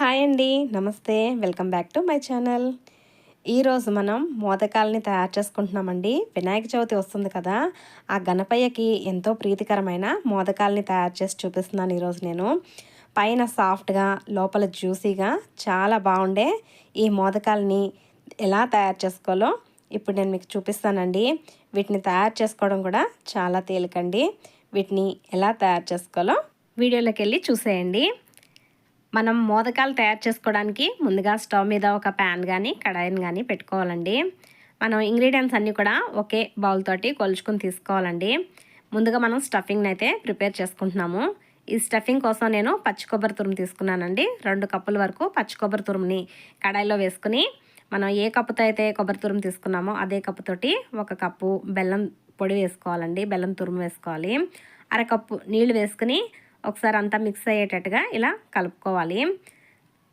Hi అండి. నమస్తే. Welcome back to my channel. ఈరోజు మనం మోదకాలని తయారు చేసుకుంటున్నామండి. వినాయక చవితి వస్తుంది కదా. ఆ గణపయ్యకి ఎంతో ప్రీతికరమైన మోదకాలని తయారు చేసి చూపిస్తున్నాను ఈరోజు నేను. పైన సాఫ్ట్గా లోపల జ్యూసీగా చాలా బాగుండే ఈ మోదకాలని ఎలా తయారు చేసుకోవాలో ఇప్పుడు నేను మీకు చూపిస్తానండి. వీటిని తయారు చేసుకోవడం కూడా చాలా తేలికండి. వీటిని ఎలా తయారు చేసుకోవాలో వీడియోలోకి వెళ్ళి చూసేయండి. మనం మోదకాలు తయారు చేసుకోవడానికి ముందుగా స్టవ్ మీద ఒక ప్యాన్ కానీ కడాయిని కానీ పెట్టుకోవాలండి. మనం ఇంగ్రీడియంట్స్ అన్నీ కూడా ఒకే బౌల్ తోటి కొలుచుకుని తీసుకోవాలండి. ముందుగా మనం స్టఫింగ్ని అయితే ప్రిపేర్ చేసుకుంటున్నాము. ఈ స్టఫింగ్ కోసం నేను పచ్చి కొబ్బరి తురుము తీసుకున్నానండి. రెండు కప్పుల వరకు పచ్చి కొబ్బరి తురుముని కడాయిలో వేసుకుని మనం ఏ కప్పుతో అయితే కొబ్బరి తురుము తీసుకున్నామో అదే కప్పుతోటి ఒక కప్పు బెల్లం పొడి వేసుకోవాలండి. బెల్లం తురుము వేసుకోవాలి. అరకప్పు నీళ్ళు వేసుకుని ఒకసారి అంతా మిక్స్ అయ్యేటట్టుగా ఇలా కలుపుకోవాలి.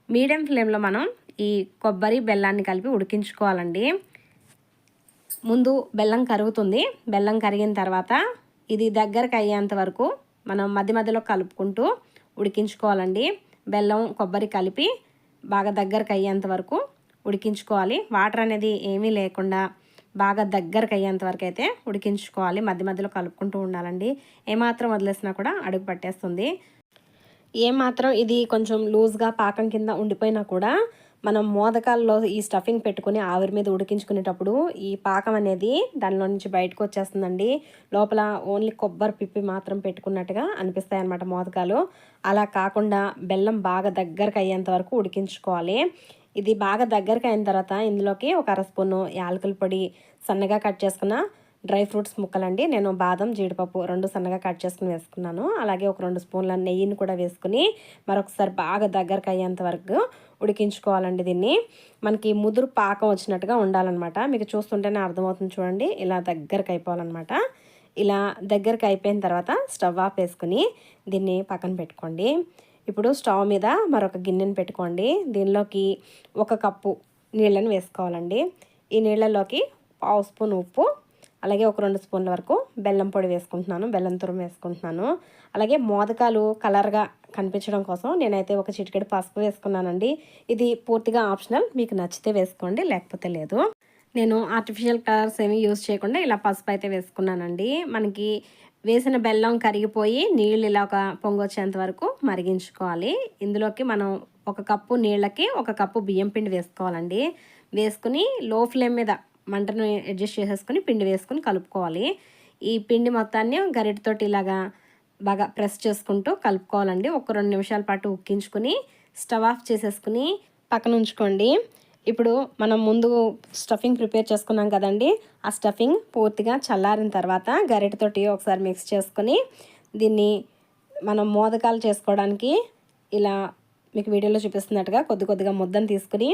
మీడియం ఫ్లేమ్లో మనం ఈ కొబ్బరి బెల్లాన్ని కలిపి ఉడికించుకోవాలండి. ముందు బెల్లం కరుగుతుంది. బెల్లం కరిగిన తర్వాత ఇది దగ్గరకు అయ్యేంత వరకు మనం మధ్య మధ్యలో కలుపుకుంటూ ఉడికించుకోవాలండి. బెల్లం కొబ్బరి కలిపి బాగా దగ్గరకు అయ్యేంత వరకు ఉడికించుకోవాలి. వాటర్ అనేది ఏమీ లేకుండా బాగా దగ్గరకు అయ్యేంత వరకు అయితే ఉడికించుకోవాలి. మధ్య మధ్యలో కలుపుకుంటూ ఉండాలండి. ఏమాత్రం వదిలేసినా కూడా అడుగు పట్టేస్తుంది. ఏమాత్రం ఇది కొంచెం లూజ్గా పాకం కింద ఉండిపోయినా కూడా మనం మోదకాల్లో ఈ స్టఫింగ్ పెట్టుకుని ఆవిరి మీద ఉడికించుకునేటప్పుడు ఈ పాకం అనేది దానిలో నుంచి బయటకు వచ్చేస్తుందండి. లోపల ఓన్లీ కొబ్బరి పిప్పి మాత్రం పెట్టుకున్నట్టుగా అనిపిస్తాయి అన్నమాట మోదకాలు. అలా కాకుండా బెల్లం బాగా దగ్గరకు అయ్యేంత వరకు ఉడికించుకోవాలి. ఇది బాగా దగ్గరకు అయిన తర్వాత ఇందులోకి ఒక అర స్పూను యాలకుల పొడి సన్నగా కట్ చేసుకున్న డ్రై ఫ్రూట్స్ ముక్కలండి. నేను బాదం జీడిపప్పు రెండు సన్నగా కట్ చేసుకుని వేసుకున్నాను. అలాగే ఒక రెండు స్పూన్ల నెయ్యిని కూడా వేసుకుని మరొకసారి బాగా దగ్గరకు అయ్యేంత వరకు ఉడికించుకోవాలండి దీన్ని. మనకి ముదురు పాకం వచ్చినట్టుగా ఉండాలన్నమాట. మీకు చూస్తుంటేనే అర్థమవుతుంది చూడండి. ఇలా దగ్గరకు అయిపోవాలన్నమాట. ఇలా దగ్గరకు అయిపోయిన తర్వాత స్టవ్ ఆఫ్ వేసుకుని దీన్ని పక్కన పెట్టుకోండి. ఇప్పుడు స్టవ్ మీద మరొక గిన్నెను పెట్టుకోండి. దీనిలోకి ఒక కప్పు నీళ్ళని వేసుకోవాలండి. ఈ నీళ్ళలోకి పావు స్పూన్ ఉప్పు అలాగే ఒక రెండు స్పూన్ల వరకు బెల్లం పొడి వేసుకుంటున్నాను బెల్లం తురుము వేసుకుంటున్నాను. అలాగే మోదకాలు కలర్గా కనిపించడం కోసం నేనైతే ఒక చిటికెడు పసుపు వేసుకున్నానండి. ఇది పూర్తిగా ఆప్షనల్ మీకు నచ్చితే వేసుకోండి లేకపోతే లేదు. నేను ఆర్టిఫిషియల్ కలర్స్ ఏమి యూజ్ చేయకుండా ఇలా పసుపు అయితే వేసుకున్నానండి. మనకి వేసిన బెల్లం కరిగిపోయి నీళ్ళు ఇలా ఒక పొంగొచ్చేంత వరకు మరిగించుకోవాలి. ఇందులోకి మనం ఒక కప్పు నీళ్ళకి ఒక కప్పు బియ్యం పిండి వేసుకోవాలండి. వేసుకుని లో ఫ్లేమ్ మీద మంటను అడ్జస్ట్ చేసేసుకుని పిండి వేసుకుని కలుపుకోవాలి. ఈ పిండి మొత్తాన్ని గరిటతోటి ఇలాగా బాగా ప్రెస్ చేసుకుంటూ కలుపుకోవాలండి. ఒక రెండు నిమిషాల పాటు ఉక్కించుకుని స్టవ్ ఆఫ్ చేసేసుకుని పక్కన ఉంచుకోండి. ఇప్పుడు మనం ముందు స్టఫింగ్ ప్రిపేర్ చేసుకున్నాం కదండి. ఆ స్టఫింగ్ పూర్తిగా చల్లారిన తర్వాత గరిటతోటి ఒకసారి మిక్స్ చేసుకొని దీన్ని మనం మోదకాలు చేసుకోవడానికి ఇలా మీకు వీడియోలో చూపిస్తున్నట్టుగా కొద్ది కొద్దిగా ముద్దను తీసుకుని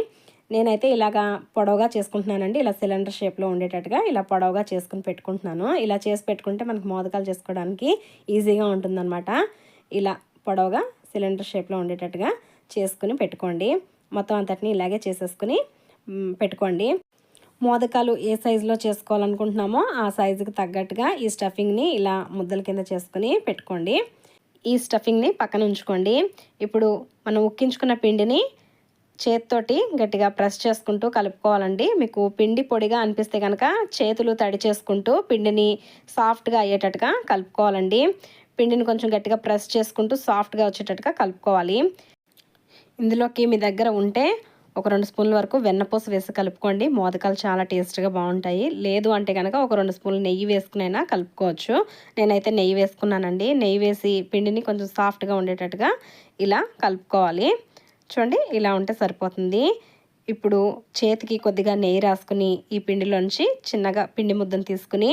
నేనైతే ఇలాగా పొడవుగా చేసుకుంటున్నానండి. ఇలా సిలిండర్ షేప్లో ఉండేటట్టుగా ఇలా పొడవుగా చేసుకుని పెట్టుకుంటున్నాను. ఇలా చేసి పెట్టుకుంటే మనకు మోదకాలు చేసుకోవడానికి ఈజీగా ఉంటుందన్నమాట. ఇలా పొడవుగా సిలిండర్ షేప్లో ఉండేటట్టుగా చేసుకుని పెట్టుకోండి. మొత్తం అంతటిని ఇలాగే చేసేసుకుని పెట్టుకోండి. మోదకాలు ఏ సైజులో చేసుకోవాలనుకుంటున్నామో ఆ సైజుకి తగ్గట్టుగా ఈ స్టఫింగ్ని ఇలా ముద్దల కింద చేసుకుని పెట్టుకోండి. ఈ స్టఫింగ్ని పక్కన ఉంచుకోండి. ఇప్పుడు మనం ఉక్కించుకున్న పిండిని చేతితోటి గట్టిగా ప్రెస్ చేసుకుంటూ కలుపుకోవాలండి. మీకు పిండి పొడిగా అనిపిస్తే కనుక చేతులు తడి చేసుకుంటూ పిండిని సాఫ్ట్గా అయ్యేటట్టుగా కలుపుకోవాలండి. పిండిని కొంచెం గట్టిగా ప్రెస్ చేసుకుంటూ సాఫ్ట్గా వచ్చేటట్టుగా కలుపుకోవాలి. ఇందులోకి మీ దగ్గర ఉంటే ఒక రెండు స్పూన్ల వరకు వెన్నపూస వేసి కలుపుకోండి. మోదకాలు చాలా టేస్ట్గా బాగుంటాయి. లేదు అంటే కనుక ఒక రెండు స్పూన్లు నెయ్యి వేసుకునైనా కలుపుకోవచ్చు. నేనైతే నెయ్యి వేసుకున్నానండి. నెయ్యి వేసి పిండిని కొంచెం సాఫ్ట్గా ఉండేటట్టుగా ఇలా కలుపుకోవాలి. చూడండి ఇలా ఉంటే సరిపోతుంది. ఇప్పుడు చేతికి కొద్దిగా నెయ్యి రాసుకుని ఈ పిండిలోంచి చిన్నగా పిండి ముద్దను తీసుకుని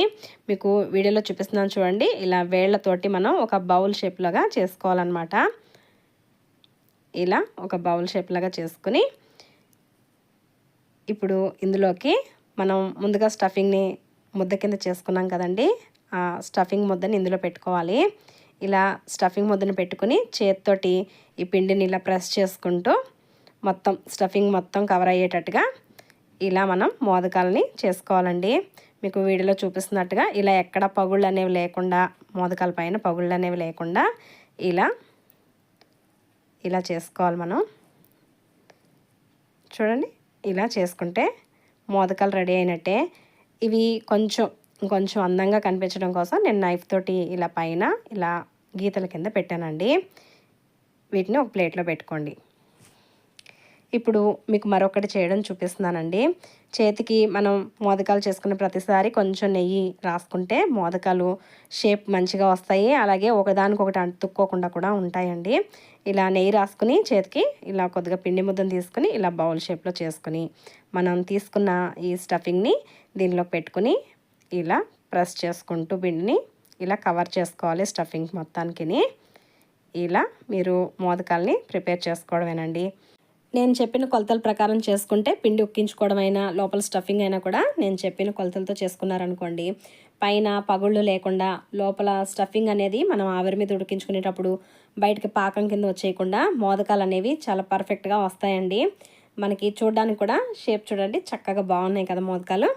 మీకు వీడియోలో చూపిస్తున్నాను చూడండి. ఇలా వేళ్ళతోటి మనం ఒక బౌల్ షేప్లోగా చేసుకోవాలన్నమాట. ఇలా ఒక బౌల్ షేప్ లాగా చేసుకుని ఇప్పుడు ఇందులోకి మనం ముందుగా స్టఫింగ్ని ముద్ద కింద చేసుకున్నాం కదండి. ఆ స్టఫింగ్ ముద్దని ఇందులో పెట్టుకోవాలి. ఇలా స్టఫింగ్ ముద్దను పెట్టుకుని చేతితోటి ఈ పిండిని ఇలా ప్రెస్ చేసుకుంటూ మొత్తం స్టఫింగ్ మొత్తం కవర్ అయ్యేటట్టుగా ఇలా మనం మోదకాలని చేసుకోవాలండి. మీకు వీడియోలో చూపిస్తున్నట్టుగా ఇలా ఎక్కడ పగుళ్ళు అనేవి లేకుండా మోదకాల పైన పగుళ్ళు అనేవి లేకుండా ఇలా ఇలా చేసుకోవాలి మనం. చూడండి ఇలా చేసుకుంటే మోదకాలు రెడీ అయినట్టే. ఇవి కొంచెం కొంచెం అందంగా కనిపించడం కోసం నేను నైఫ్ తోటి ఇలా పైన ఇలా గీతల కింద పెట్టానండి. వీటిని ఒక ప్లేట్లో పెట్టుకోండి. ఇప్పుడు మీకు మరొకటి చేయడం చూపిస్తున్నానండి. చేతికి మనం మోదకాలు చేసుకున్న ప్రతిసారి కొంచెం నెయ్యి రాసుకుంటే మోదకాలు షేప్ మంచిగా వస్తాయి. అలాగే ఒకదానికొకటి అంటుక్కోకుండా కూడా ఉంటాయండి. ఇలా నెయ్యి రాసుకుని చేతికి ఇలా కొద్దిగా పిండి ముద్దను తీసుకుని ఇలా బౌల్ షేప్లో చేసుకుని మనం తీసుకున్న ఈ స్టఫింగ్ని దీనిలో పెట్టుకుని ఇలా ప్రెస్ చేసుకుంటూ పిండిని ఇలా కవర్ చేసుకోవాలి స్టఫింగ్ మొత్తానికి ఇలా మీరు మోదకాల్ని ప్రిపేర్ చేసుకోవడమేనండి. నేను చెప్పిన కొలతల ప్రకారం చేసుకుంటే పిండి ఉక్కించుకోవడం అయినా లోపల స్టఫింగ్ అయినా కూడా నేను చెప్పిన కొలతలతో చేసుకున్నారనుకోండి. పైన పగుళ్ళు లేకుండా లోపల స్టఫింగ్ అనేది మనం ఆవిరి మీద ఉడికించుకునేటప్పుడు బయటకి పాకం కింద వచ్చేయకుండా మోదకాలు అనేవి చాలా పర్ఫెక్ట్గా వస్తాయండి. మనకి చూడడానికి కూడా షేప్ చూడండి చక్కగా బాగున్నాయి కదా మోదకాలు.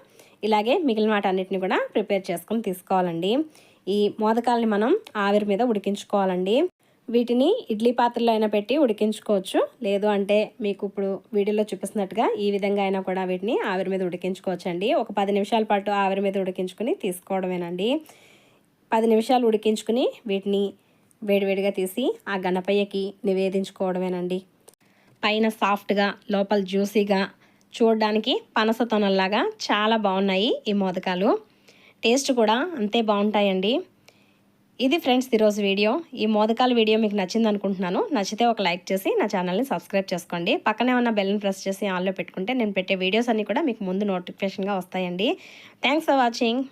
ఇలాగే మిగిలిన వాటి అన్నిటిని కూడా ప్రిపేర్ చేసుకొని తీసుకోవాలండి. ఈ మోదకాలని మనం ఆవిరి మీద ఉడికించుకోవాలండి. వీటిని ఇడ్లీ పాత్రలో అయినా పెట్టి ఉడికించుకోవచ్చు. లేదు అంటే మీకు ఇప్పుడు వీడియోలో చూపిస్తున్నట్టుగా ఈ విధంగా అయినా కూడా వీటిని ఆవిరి మీద ఉడికించుకోవచ్చు అండి ఒక పది నిమిషాల పాటు ఆవిరి మీద ఉడికించుకుని తీసుకోవడమేనండి. పది నిమిషాలు ఉడికించుకుని వీటిని వేడివేడిగా తీసి ఆ గణపయ్యకి నివేదించుకోవడమేనండి. పైన సాఫ్ట్గా లోపల జ్యూసీగా చూడడానికి పనస తొనల్లాగా చాలా బాగున్నాయి ఈ మోదకాలు. టేస్ట్ కూడా అంతే బాగుంటాయండి. ఇది ఫ్రెండ్స్ ఈరోజు వీడియో. ఈ మోదకాల వీడియో మీకు నచ్చింది అనుకుంటున్నాను. నచ్చితే ఒక లైక్ చేసి నా ఛానల్ని సబ్స్క్రైబ్ చేసుకోండి. పక్కనే ఉన్న బెల్ని ప్రెస్ చేసి ఆన్లో పెట్టుకుంటే నేను పెట్టే వీడియోస్ అన్నీ కూడా మీకు ముందు నోటిఫికేషన్గా వస్తాయండి. Thanks for watching